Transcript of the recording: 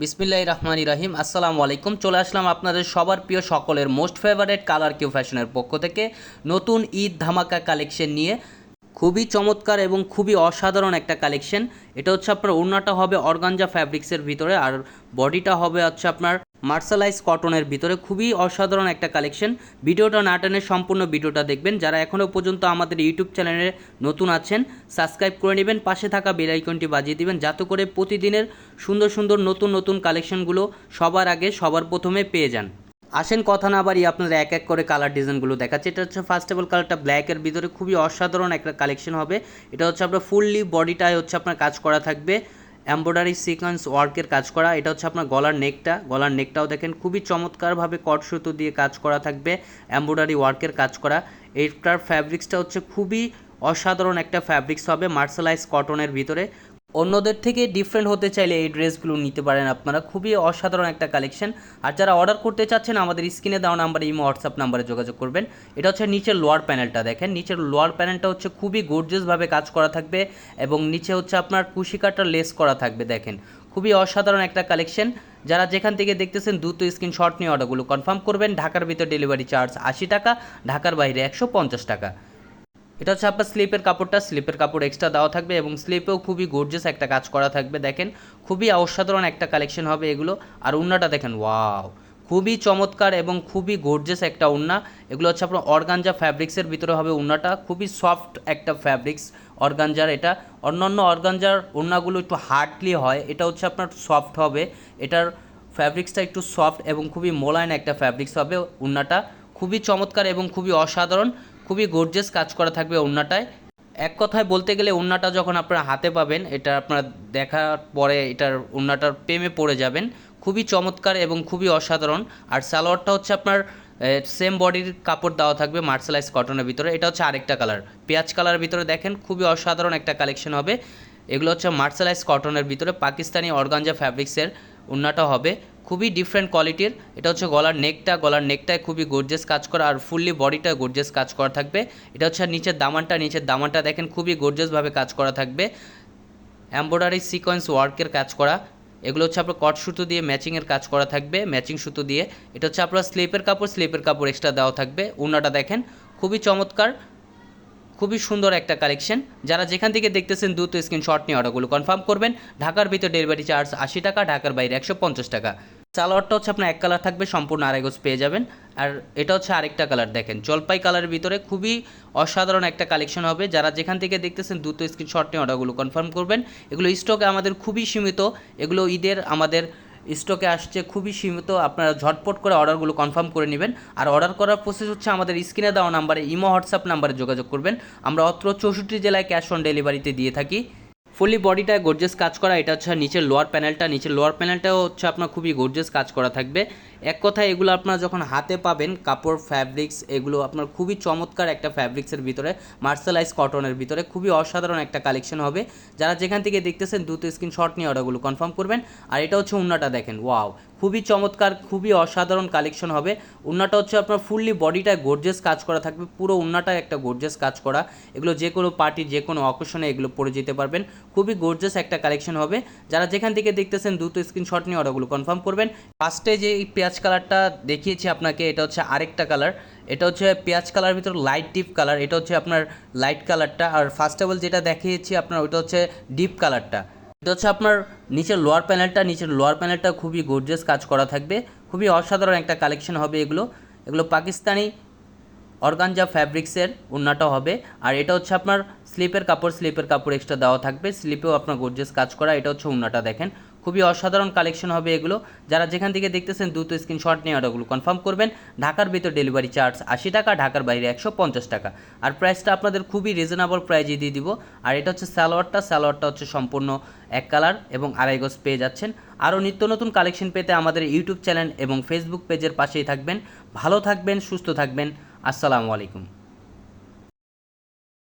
বিসমিল্লাহ রহমান রাহিম, আসসালামু আলাইকুম। চলে আসলাম আপনাদের সবার প্রিয় সকলের মোস্ট ফেভারেট কালার কিউ ফ্যাশনের পক্ষ থেকে। নতুন ঈদ ধামাকা কালেকশন নিয়ে খুবই চমৎকার এবং খুবই অসাধারণ একটা কালেকশন এটা হচ্ছে আপনার ওড়নাটা হবে অর্গানজা ফ্যাব্রিক্সের ভিতরে, আর বডিটা হবে হচ্ছে আপনার মার্শালাইজ কটনের ভিতরে খুবই অসাধারণ একটা কালেকশন। ভিডিওটা না টেনে সম্পূর্ণ ভিডিওটা দেখবেন। যারা এখনও পর্যন্ত আমাদের ইউটিউব চ্যানেলে নতুন আছেন, সাবস্ক্রাইব করে নেবেন, পাশে থাকা বেল আইকনটি বাজিয়ে দিবেন, যাতে করে প্রতিদিনের সুন্দর সুন্দর নতুন নতুন কালেকশনগুলো সবার আগে, সবার প্রথমে পেয়ে যান। আসেন, কথা না বাড়ি আপনাদের এক এক করে কালার ডিজাইনগুলো দেখাচ্ছে। এটা হচ্ছে ফার্স্ট অফ অল কালারটা ব্ল্যাকের ভিতরে খুবই অসাধারণ একটা কালেকশন হবে। এটা হচ্ছে আপনার ফুললি বডিটায় হচ্ছে আপনার কাজ করা থাকবে। এমব্রয়ডারি সিকোয়েন্স ওয়ার্কের কাজ করা, এটা হচ্ছে আপনার গলার নেকটা। গলার নেকটাও দেখেন, খুবই চমৎকারভাবে কট সুতো দিয়ে কাজ করা থাকবে এম্ব্রয়ডারি ওয়ার্কের কাজ করা। এইটার ফ্যাব্রিক্সটা হচ্ছে খুবই অসাধারণ একটা ফ্যাব্রিক্স হবে মার্শালাইজ কটনের ভিতরে। অন্যদের থেকে ডিফারেন্ট হতে চাইলে এই ড্রেসগুলো নিতে পারেন আপনারা। খুবই অসাধারণ একটা কালেকশন আর যারা অর্ডার করতে চাচ্ছেন, আমাদের স্ক্রিনে দেওয়া নাম্বারে ইমো হোয়াটসঅ্যাপ নাম্বারে যোগাযোগ করবেন। এটা হচ্ছে নিচের লোয়ার প্যানেলটা দেখেন। নিচের লোয়ার প্যানেলটা হচ্ছে খুবই গর্জিয়াসভাবে কাজ করা থাকবে এবং নিচে হচ্ছে আপনার কুশিকাটা লেস করা থাকবে দেখেন। খুবই অসাধারণ একটা কালেকশন যারা যেখান থেকে দেখতেছেন, দ্রুত স্ক্রিনশট নিয়ে অর্ডারগুলো কনফার্ম করবেন। ঢাকার ভিতর ডেলিভারি চার্জ আশি টাকা, ঢাকার বাইরে একশো পঞ্চাশ টাকা। এটা হচ্ছে আপনার স্লিপের কাপড়টা, স্লিপের কাপড় এক্সট্রা দেওয়া থাকবে এবং স্লিপেও খুবই গর্জিয়াস একটা কাজ করা থাকবে। দেখেন, খুবই অসাধারণ একটা কালেকশন হবে এগুলো। আর উন্নাটা দেখেন ওয়াও খুবই চমৎকার এবং খুবই গর্জিয়াস একটা উন্না। এগুলো হচ্ছে আপনার অর্গানজা ফ্যাব্রিক্সের ভিতরে হবে উন্নাটা। খুবই সফট একটা ফ্যাব্রিক্স অর্গানজার এটা। অন্যান্য অর্গানজার উন্নাগুলো একটু হার্ডলি হয়, এটা হচ্ছে আপনার সফট হবে। এটার ফ্যাব্রিক্সটা একটু সফট এবং খুবই মোলায়ন একটা ফ্যাব্রিক্স হবে উন্নাটা। খুবই চমৎকার এবং খুবই অসাধারণ। খুবই গর্জিয়াস কাজ করা থাকবে ওড়নাটায়। এক কথায় বলতে গেলে ওড়নাটা যখন আপনারা হাতে পাবেন, এটা আপনারা দেখার পরে এটার ওড়নাটার প্রেমে পড়ে যাবেন। খুবই চমৎকার এবং খুবই অসাধারণ। আর সালোয়ারটা হচ্ছে আপনার সেম বডির কাপড় দেওয়া থাকবে মার্শালাইজ কটনের ভিতরে। এটা হচ্ছে আরেকটা কালার পেঁয়াজ কালারের ভিতরে দেখেন, খুবই অসাধারণ একটা কালেকশন হবে। এগুলো হচ্ছে মার্শালাইজ কটনের ভিতরে পাকিস্তানি অর্গানজা ফ্যাব্রিক্সের উন্নাটা হবে। খুবই ডিফারেন্ট কোয়ালিটির এটা হচ্ছে গলার নেকটা গলার নেকটায় খুবই গর্জেস কাজ করা, আর ফুললি বডিটা গর্জেস কাজ করা থাকবে। এটা হচ্ছে নিচের দামানটা নিচের দামানটা দেখেন খুবই গর্জেসভাবে কাজ করা থাকবে। এমব্রয়ডারি সিকোয়েন্স ওয়ার্কের কাজ করা। এগুলো হচ্ছে আপনার কট সুতো দিয়ে ম্যাচিংয়ের কাজ করা থাকবে ম্যাচিং সুতো দিয়ে। এটা হচ্ছে আপনার স্লিপের কাপড় স্লিপের কাপড় এক্সট্রা দেওয়া থাকবে। উন্নাটা দেখেন খুবই চমৎকার, খুবই সুন্দর একটা কালেকশন যারা যেখান থেকে দেখতেছেন, দ্রুত স্ক্রিনশট নিয়ে অর্ডারগুলো কনফার্ম করবেন। ঢাকার ভিতর ডেলিভারি চার্জ আশি টাকা, ঢাকার বাইরে একশো পঞ্চাশ টাকা। সালোয়ারটা হচ্ছে আপনার এক কালার থাকবে, সম্পূর্ণ আড়াই গোজ পেয়ে যাবেন। আর এটা হচ্ছে আরেকটা কালার দেখেন। জলপাই কালারের ভিতরে খুবই অসাধারণ একটা কালেকশন হবে। যারা যেখান থেকে দেখতেছেন দ্রুত স্ক্রিনশট নিয়ে অর্ডারগুলো কনফার্ম করবেন। এগুলো স্টকে আমাদের খুবই সীমিত। এগুলো ঈদের আমাদের স্টকে আসছে খুবই সীমিত। আপনারা ঝটপট করে অর্ডারগুলো কনফার্ম করে নেবেন। আর অর্ডার করার প্রসেস হচ্ছে আমাদের স্ক্রিনে দেওয়া নাম্বারে ইমো, হোয়াটসঅ্যাপ নাম্বারে যোগাযোগ করবেন। আমরা অত্র চৌষট্টি জেলায় ক্যাশ অন ডেলিভারিতে দিয়ে থাকি। ফুলি বডিটায় গর্জেস কাজ করা, এটা হচ্ছে নিচের লোয়ার প্যানেলটা নিচের লোয়ার প্যানেলটাও হচ্ছে আপনার খুবই গর্জেস কাজ করা থাকবে। এক কথায় এগুলো আপনারা যখন হাতে পাবেন, কাপড় ফ্যাব্রিক্স এগুলো আপনার খুবই চমৎকার একটা ফ্যাব্রিক্সের ভিতরে মার্শালাইজ কটনের ভিতরে খুবই অসাধারণ একটা কালেকশন হবে। যারা যেখান থেকে দেখতেছেন, দ্রুত স্ক্রিনশট নিয়ে অর্ডারগুলো কনফার্ম করবেন। আর এটা হচ্ছে উন্নাটা দেখেন ওয়াও খুবই চমৎকার, খুবই অসাধারণ কালেকশন হবে। উন্নাটা হচ্ছে আপনার ফুললি বডিটায় গর্জেস কাজ করা থাকবে, পুরো উন্নাটায় একটা গর্জেস কাজ করা। এগুলো যে কোনো পার্টি যে কোনো অকেশনে এগুলো পরে যেতে পারবেন। খুবই গর্জেস একটা কালেকশন হবে। যারা যেখান থেকে দেখতেছেন, দ্রুত স্ক্রিনশট নিয়ে অর্ডারগুলো কনফার্ম করবেন। ফার্স্টে যে পেঁয়াজ কালারটা দেখিয়েছি আপনাকে, এটা হচ্ছে আরেকটা কালার। এটা হচ্ছে পেঁয়াজ কালার ভিতর লাইট ডিপ কালার, এটা হচ্ছে আপনার লাইট কালারটা। আর ফার্স্ট অফ অল যেটা দেখিয়েছি আপনার ওইটা হচ্ছে ডিপ কালারটা। এটা হচ্ছে আপনার নিচের লোয়ার প্যানেলটা নিচের লোয়ার প্যানেলটা খুবই গর্জিয়াস কাজ করা থাকবে। খুবই অসাধারণ একটা কালেকশন হবে এগুলো। এগুলো পাকিস্তানি অর্গানজা ফ্যাব্রিক্সের উন্নাটা হবে। আর এটা হচ্ছে আপনার স্লিপের কাপড় স্লিপের কাপড় এক্সট্রা দেওয়া থাকবে। স্লিপেও আপনার গর্জিয়াস কাজ করা, এটা হচ্ছে উন্নাটা দেখেন। খুবই অসাধারণ কালেকশন হবে এগুলো। যারা যেখান থেকে দেখতেছেন, দ্রুত স্ক্রিনশট নিয়ে অর্ডারগুলো কনফার্ম করবেন। ঢাকার ভিতর ডেলিভারি চার্জ আশি টাকা, ঢাকার বাইরে একশো পঞ্চাশ টাকা। আর প্রাইসটা আপনাদের খুবই রিজনেবল প্রাইজে দিয়ে দিব। আর এটা হচ্ছে সালোয়ারটা। সালোয়ারটা হচ্ছে সম্পূর্ণ এক কালার এবং আড়াই গজ পেয়ে যাচ্ছেন। আরও নিত্য নতুন কালেকশন পেতে আমাদের ইউটিউব চ্যানেল এবং ফেসবুক পেজের পাশেই থাকবেন। ভালো থাকবেন, সুস্থ থাকবেন। আসসালামু আলাইকুম।